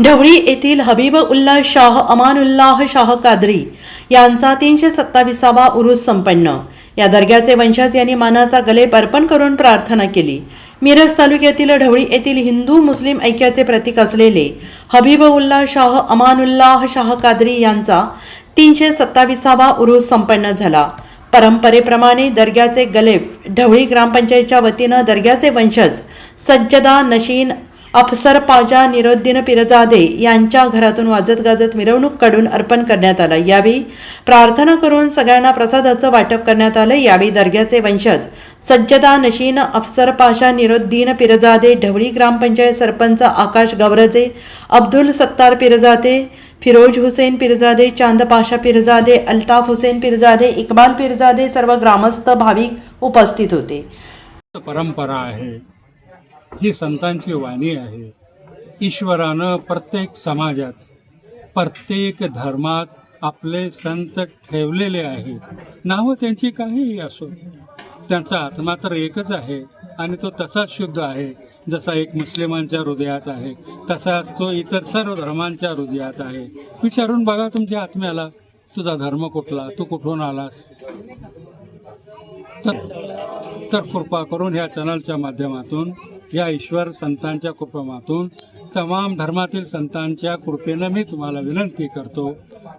ढवळी येथील हबीब उल्ला शाह अमानुल्लाह शाह कादरी यांचा तीनशे सत्ताविसावा उरूस संपन्न. या दर्ग्याचे वंशज यांनी मानाचा गलेप अर्पण करून प्रार्थना केली. मिरज तालुक्यातील ढवळी येथील हिंदू मुस्लिम ऐक्याचे प्रतीक असलेले हबीब उल्ला शाह अमानुल्लाह शाह कादरी यांचा तीनशे सत्ताविसावा उरूस संपन्न झाला. परंपरेप्रमाणे दर्ग्याचे गलेफ ढवळी ग्रामपंचायतच्या वतीनं दर्ग्याचे वंशज सज्जदा नशीन अफसर पाजा निरोद्दीन पिरजादे यांच्या घरातून वाजत गाजत मिरवणूक काढून अर्पण करण्यात आलं. यावेळी प्रार्थना करून सगळ्यांना प्रसादाचं वाटप करण्यात आलं. यावेळी दर्ग्याचे वंशज सज्जदा नशीन अफसर पाशा निरोद्दीन पिरजादे ढवळी ग्रामपंचायत सरपंच आकाश गवरजे अब्दुल सत्तार पिरजादे फिरोज हुसेन पिरजादे चांद पाशा पिरजादे अल्ताफ हुसेन पिरजादे इकबाल पिरजादे सर्व ग्रामस्थ भाविक उपस्थित होते. परंपरा आहे. ही संतांची वाणी आहे. ईश्वरानं प्रत्येक समाजात प्रत्येक धर्मात आपले संत ठेवलेले आहेत. नावं त्यांची काहीही असो त्यांचा आत्मा तर एकच आहे आणि तो तसाच शुद्ध आहे जसा एक मुस्लिमांच्या हृदयात आहे तसाच तो इतर सर्व धर्मांच्या हृदयात आहे. विचारून बघा तुमच्या आत्म्याला तुझा धर्म कुठला तू कुठून आलास? तर तर कृपा करून ह्या चॅनलच्या माध्यमातून या ईश्वर संतांच्या कृपामातून तमाम धर्मातील संतांच्या कृपेनं मी तुम्हाला विनंती करतो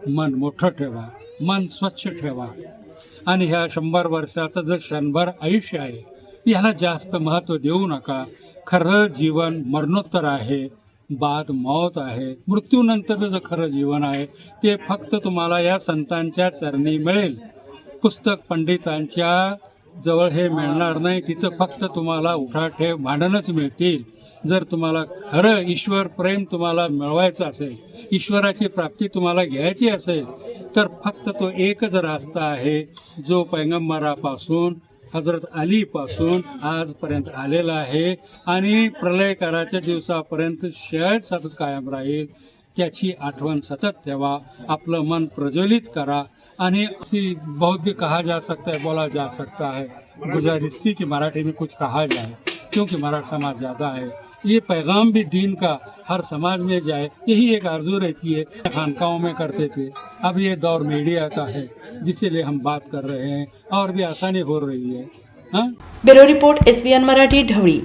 मन मोठं ठेवा मन स्वच्छ ठेवा. आणि ह्या शंभर वर्षाचं जे क्षणभर आयुष्य आहे याला जास्त महत्त्व देऊ नका. खरं जीवन मरणोत्तर आहे बाद मौत आहे मृत्यूनंतरचं जे खरं जीवन आहे ते फक्त तुम्हाला या संतांच्या चरणी मिळेल. पुस्तक पंडितांच्या जवळ हे मिळणार नाही तिथं फक्त तुम्हाला उठाठेव भांडणच मिळतील. जर तुम्हाला खरं ईश्वर प्रेम तुम्हाला मिळवायचं असेल ईश्वराची प्राप्ती तुम्हाला घ्यायची असेल तर फक्त तो एकच रास्ता आहे जो पैगंबरापासून हजरत अलीपासून आजपर्यंत आलेला आहे आणि प्रलयकाराच्या दिवसापर्यंत शेळ सतत कायम राहील. त्याची आठवण सतत ठेवा आपलं मन प्रज्वलित करा आणि बहुत भी कहा जा सकता है, बोला जा सकता है। गुजारिश थी कि मराठी में कुछ कहा जाए, क्योंकि मराठा समाज ज़्यादा है। ये पैगाम भी दीन का हर समाज में जाए, यही एक आरज़ू रहती है, खानकाओं में करते थे। अब ये दौर मीडिया का है, जिसलिए हम बात कर रहे हैं, और भी आसानी हो रही है। हाँ? ब्युरो रिपोर्ट, एसबीएन मराठी, ढवळी।